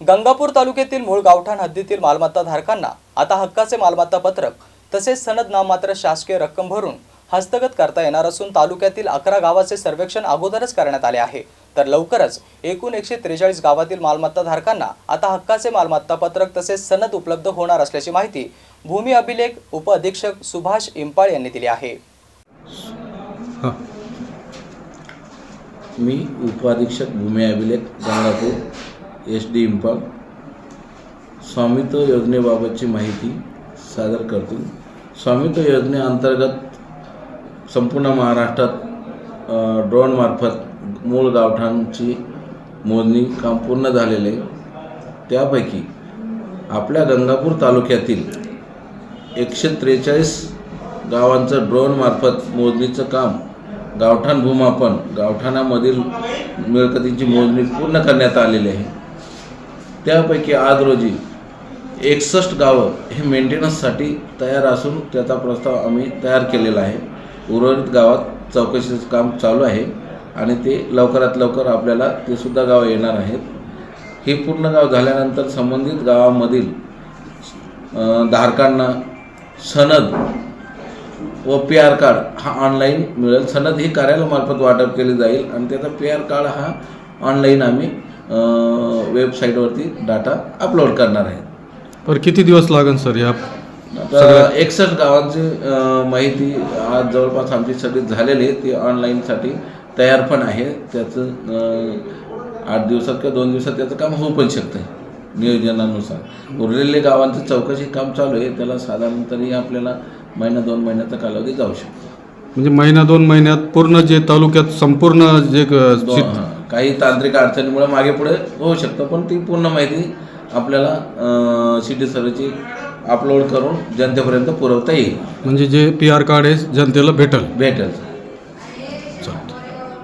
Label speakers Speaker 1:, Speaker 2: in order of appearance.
Speaker 1: गंगापूर तालुक्यातील मूळ गावठाण हद्दीतील मालमत्ता धारकांना आता हक्काचे मालमत्ता पत्रक तसेच सनद नाममात्र शासकीय रक्कम भरून हस्तगत करता येणार असून तालुक्यातील अकरा गावाचे सर्वेक्षण अगोदरच करण्यात आले आहे. तर लवकरच एकूण एकशे त्रेचाळीस गावातील मालमत्ता धारकांना आता हक्काचे मालमत्ता पत्रक तसेच सनद उपलब्ध होणार असल्याची माहिती भूमी अभिलेख उपअधीक्षक सुभाष इम्पाळ यांनी दिली आहे.
Speaker 2: मी उपअधीक्षक भूमी अभिलेख गंगापूर एस डी इम्फाल स्वामित्व योजनेबाबतची माहिती सादर करतो स्वामित्व योजनेअंतर्गत संपूर्ण महाराष्ट्रात ड्रोनमार्फत मूळ गावठांची मोजणी काम पूर्ण झालेले. त्यापैकी आपल्या गंगापूर तालुक्यातील एकशे त्रेचाळीस गावांचं ड्रोनमार्फत मोजणीचं काम गावठाण भूमापन गावठाणामधील मिळकतींची मोजणी पूर्ण करण्यात आलेली आहे. त्यापैकी आज रोजी एकसष्ट गावं हे मेंटेनन्ससाठी तयार असून त्याचा प्रस्ताव आम्ही तयार केलेला आहे. उर्वरित गावात चौकशीचं काम चालू आहे आणि ते लवकरात लवकर आपल्याला ते सुद्धा गावं येणार आहेत. हे पूर्ण गाव झाल्यानंतर संबंधित गावामधील धारकांना सनद व पी आर कार्ड हा ऑनलाईन मिळेल. सनद ही कार्यालयामार्फत वाटप केली जाईल आणि त्याचा पी आर कार्ड हा ऑनलाईन आम्ही वेबसाईटवरती डाटा अपलोड करणार आहे.
Speaker 3: पर किती दिवस लागेल सर या
Speaker 2: आता एकसष्ट गावांची माहिती आज जवळपास आमची सगळी झालेली आहे. ती ऑनलाईनसाठी तयार पण आहे. त्याचं आठ दिवसात किंवा दोन दिवसात त्याचं काम होऊ पण शकतं नियोजनानुसार. उरलेले गावांचं चौकशी काम चालू आहे. त्याला साधारण तरी आपल्याला महिना दोन महिन्याचा कालावधी जाऊ शकतो.
Speaker 3: म्हणजे महिना दोन महिन्यात पूर्ण जे तालुक्यात संपूर्ण जे.
Speaker 2: काही तांत्रिक अडचणीमुळे मागे पुढे होऊ शकतं पण ती पूर्ण माहिती आपल्याला सिटी सर्वेची अपलोड करून जनतेपर्यंत पुरवता येईल.
Speaker 3: म्हणजे जे पी आर कार्ड आहे जनतेला भेटल.
Speaker 2: भेटेल.